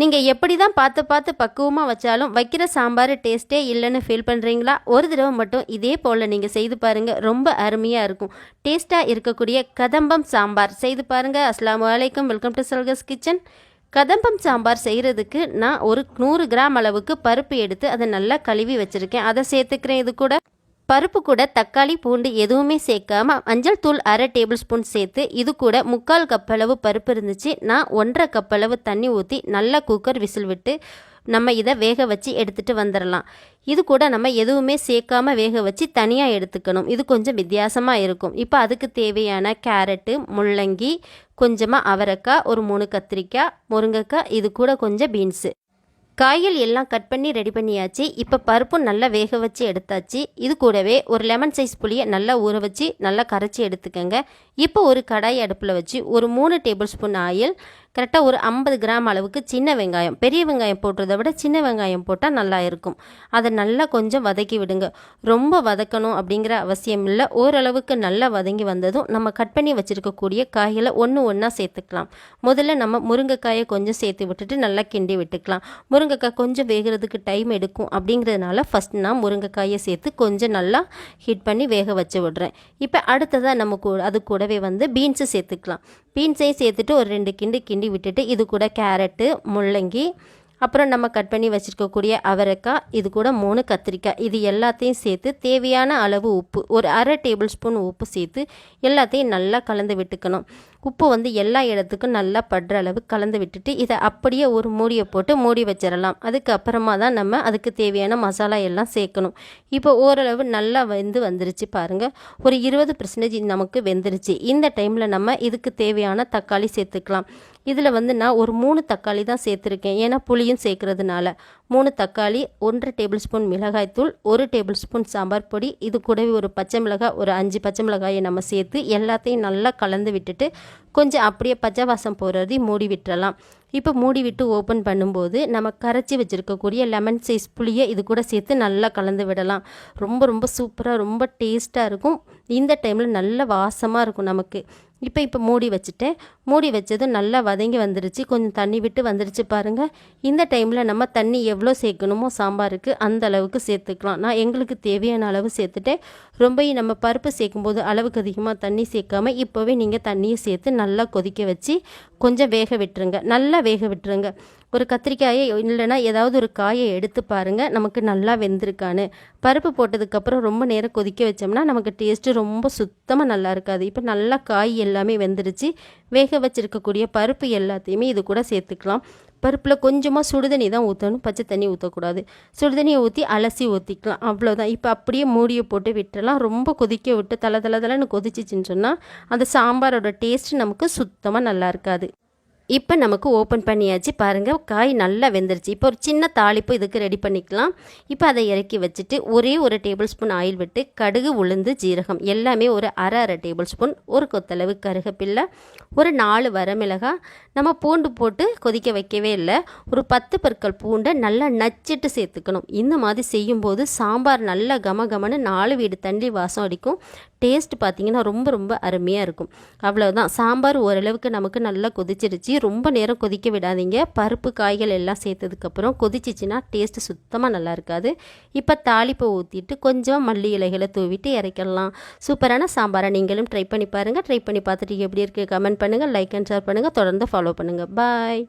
நீங்கள் எப்படி தான் பார்த்து பார்த்து பக்குவமாக வச்சாலும் வைக்கிற சாம்பார் டேஸ்ட்டே இல்லைன்னு ஃபீல் பண்ணுறீங்களா ஒரு தடவை மட்டும் இதே போல் நீங்கள் செய்து பாருங்கள் ரொம்ப அருமையாக இருக்கும். டேஸ்ட்டாக இருக்கக்கூடிய கதம்பம் சாம்பார் செய்து பாருங்கள் அஸ்லாம் வலைக்கம் வெல்கம் டு சல்கஸ் கிச்சன் கதம்பம் சாம்பார் செய்கிறதுக்கு நான் ஒரு நூறு கிராம் அளவுக்கு பருப்பு எடுத்து அதை நல்லா கழுவி வச்சுருக்கேன். அதை சேர்த்துக்கிறேன் இது கூட. பருப்பு கூட தக்காளி பூண்டு எதுவுமே சேர்க்காம மஞ்சள் தூள் அரை டேபிள் ஸ்பூன் சேர்த்து இது கூட முக்கால் கப்பளவு பருப்பு இருந்துச்சு. நான் ஒன்றரை கப்பளவு தண்ணி ஊற்றி நல்லா குக்கர் விசில் விட்டு நம்ம இதை வேக வச்சு எடுத்துகிட்டு வந்துடலாம் இது கூட நம்ம எதுவுமே சேர்க்காம வேக வச்சு தனியாக எடுத்துக்கணும். இது கொஞ்சம் வித்தியாசமாக இருக்கும். இப்போ அதுக்கு தேவையான கேரட்டு முள்ளங்கி கொஞ்சமாக அவரைக்காய் ஒரு மூணு கத்திரிக்காய் முருங்கைக்காய் இது கூட கொஞ்சம் பீன்ஸு. காய்கள் எல்லாம் கட் பண்ணி ரெடி பண்ணியாச்சு. இப்போ பருப்பும் நல்லா வேக வச்சு எடுத்தாச்சு. இது கூடவே ஒரு லெமன் சைஸ் புளியை நல்லா ஊற வச்சு நல்லா கரைச்சி எடுத்துக்கோங்க. இப்போ ஒரு கடாய் அடுப்பில் வச்சு ஒரு மூணு டேபிள் ஸ்பூன் ஆயில் கரெக்டாக ஒரு ஐம்பது கிராம் அளவுக்கு சின்ன வெங்காயம் பெரிய வெங்காயம் போட்டுறதை விட சின்ன வெங்காயம் போட்டால் நல்லா இருக்கும். அதை நல்லா கொஞ்சம் வதக்கி விடுங்க. ரொம்ப வதக்கணும் அப்படிங்கிற அவசியம் இல்லை. ஓரளவுக்கு நல்லா வதங்கி வந்ததும் நம்ம கட் பண்ணி வச்சுருக்கக்கூடிய காய்களை ஒன்று ஒன்றா சேர்த்துக்கலாம். முதல்ல நம்ம முருங்கைக்காயை கொஞ்சம் சேர்த்து விட்டுட்டு நல்லா கிண்டி விட்டுக்கலாம். முருங்கைக்காய் கொஞ்சம் வேகிறதுக்கு டைம் எடுக்கும் அப்படிங்கிறதுனால ஃபஸ்ட் நான் முருங்கைக்காயை சேர்த்து கொஞ்சம் நல்லா ஹீட் பண்ணி வேக வச்சு விடுறேன். இப்போ அடுத்ததாக நம்ம கூ அது கூடவே வந்து பீன்ஸு சேர்த்துக்கலாம். பீன்ஸையும் சேர்த்துட்டு ஒரு ரெண்டு கிண்டு கிண்டி விட்டுட்டு இது கூட கேரட்டு முள்ளங்கி அப்புறம் நம்ம கட் பண்ணி வச்சுருக்கக்கூடிய அவரைக்காய் இது கூட மூணு கத்திரிக்காய். இது எல்லாத்தையும் சேர்த்து தேவையான அளவு உப்பு ஒரு அரை டேபிள் ஸ்பூன் உப்பு சேர்த்து எல்லாத்தையும் நல்லா கலந்து விட்டுக்கணும். உப்பு வந்து எல்லா இடத்துக்கும் நல்லா படுற அளவு கலந்து விட்டுட்டு இதை அப்படியே ஒரு மூடியை போட்டு மூடி வச்சிடலாம். அதுக்கப்புறமா தான் நம்ம அதுக்கு தேவையான மசாலா எல்லாம் சேர்க்கணும். இப்போ ஓரளவு நல்லா வெந்து வந்துருச்சு பாருங்கள் ஒரு இருபது பர்சன்டேஜ் நமக்கு வெந்துருச்சு. இந்த டைமில் நம்ம இதுக்கு தேவையான தக்காளி சேர்த்துக்கலாம். இதில் வந்து நான் ஒரு மூணு தக்காளி தான் சேர்த்துருக்கேன். ஏன்னா புளியும் சேர்க்கறதுனால. மூணு தக்காளி ஒன்றரை டேபிள் ஸ்பூன் மிளகாய்த்தூள் ஒரு டேபிள் ஸ்பூன் சாம்பார் பொடி இது கூடவே ஒரு பச்சை மிளகாய் ஒரு அஞ்சு பச்சை மிளகாயை நம்ம சேர்த்து எல்லாத்தையும் நல்லா கலந்து விட்டுட்டு கொஞ்சம் அப்படியே பச்சை வாசம் போகிறது மூடி விட்டுறலாம். இப்போ மூடி விட்டு ஓப்பன் பண்ணும்போது நம்ம கரைச்சி வச்சுருக்கக்கூடிய லெமன் சைஸ் புளியை இது கூட சேர்த்து நல்லா கலந்து விடலாம். ரொம்ப ரொம்ப சூப்பராக ரொம்ப டேஸ்ட்டாக இருக்கும். இந்த டைமில் நல்ல வாசமாக இருக்கும் நமக்கு. இப்போ இப்போ மூடி வச்சுட்டேன். மூடி வச்சதும் நல்லா வதங்கி வந்துருச்சு. கொஞ்சம் தண்ணி விட்டு வந்துருச்சு பாருங்கள் இந்த டைமில் நம்ம தண்ணி எவ்வளோ சேர்க்கணுமோ சாம்பாருக்கு அந்த அளவுக்கு சேர்த்துக்கலாம். நான் எங்களுக்கு தேவையான அளவு சேர்த்துட்டேன். ரொம்பையும் நம்ம பருப்பு சேர்க்கும்போது அளவுக்கு அதிகமாக தண்ணி சேர்க்காம இப்போவே நீங்கள் தண்ணியை சேர்த்து நல்லா கொதிக்க வச்சு கொஞ்சம் வேக விட்டுருங்க. நல்லா வேக விட்டுருங்க. ஒரு கத்திரிக்காயை இல்லைன்னா ஏதாவது ஒரு காயை எடுத்து பாருங்கள் நமக்கு நல்லா வெந்திருக்கான்னு. பருப்பு போட்டதுக்கப்புறம் ரொம்ப நேரம் கொதிக்க வச்சோம்னா நமக்கு டேஸ்ட்டு ரொம்ப சுத்தமாக நல்லா இருக்காது. இப்போ நல்லா காய் எல்லாமே வெந்துருச்சு. வேக வச்சுருக்கக்கூடிய பருப்பு எல்லாத்தையுமே இது கூட சேர்த்துக்கலாம். பருப்பில் கொஞ்சமாக சுடுதண்ணி தான் ஊற்றணும் பச்சை தண்ணி ஊற்றக்கூடாது சுடுதண்ணியை ஊற்றி அலசி ஊற்றிக்கலாம் அவ்வளோதான் இப்போ அப்படியே மூடியை போட்டு விட்டுறலாம். ரொம்ப கொதிக்க விட்டு தலை தலை தலைன்னு கொதிச்சிச்சின்னு சொன்னால் அந்த சாம்பாரோட டேஸ்ட் நமக்கு சுத்தமாக நல்லா இருக்காது. இப்போ நமக்கு ஓப்பன் பண்ணியாச்சு. பாருங்கள் காய் நல்லா வெந்துருச்சு. இப்போ ஒரு சின்ன தாளிப்பு இதுக்கு ரெடி பண்ணிக்கலாம். இப்போ அதை இறக்கி வச்சுட்டு ஒரே ஒரு டேபிள் ஸ்பூன் ஆயில் விட்டு கடுகு உளுந்து ஜீரகம் எல்லாமே ஒரு அரை அரை டேபிள் ஸ்பூன் ஒரு கொத்தளவு கருகப்பில்லை ஒரு நாலு வரமிளகா நம்ம பூண்டு போட்டு கொதிக்க வைக்கவே இல்லை. ஒரு பத்து பற்கள் பூண்டை நல்லா நச்சிட்டு சேர்த்துக்கணும். இந்த மாதிரி செய்யும்போது சாம்பார் நல்லா கம கமன்னு நாலு வீடு தண்ணி வாசம் அடிக்கும். டேஸ்ட் பார்த்திங்கன்னா ரொம்ப ரொம்ப அருமையாக இருக்கும். அவ்வளோதான் சாம்பார் ஓரளவுக்கு நமக்கு நல்லா கொதிச்சிருச்சு. ரொம்ப நேரம் கொதிக்க விடாதீங்க. பருப்பு காய்கள் எல்லாம் சேர்த்ததுக்கப்புறம் கொதிச்சிச்சின்னா டேஸ்ட்டு சுத்தமாக நல்லா இருக்காது. இப்போ தாளிப்பை ஊற்றிட்டு கொஞ்சம் மல்லி இலைகளை தூவிட்டு இறக்கிடலாம் சூப்பரான சாம்பாரை நீங்களும் ட்ரை பண்ணி பாருங்கள் ட்ரை பண்ணி பார்த்துட்டு எப்படி இருக்குது கமெண்ட் பண்ணுங்கள் லைக் அண்ட் ஷேர் பண்ணுங்கள் தொடர்ந்து ஃபாலோ பண்ணுங்கள் பாய்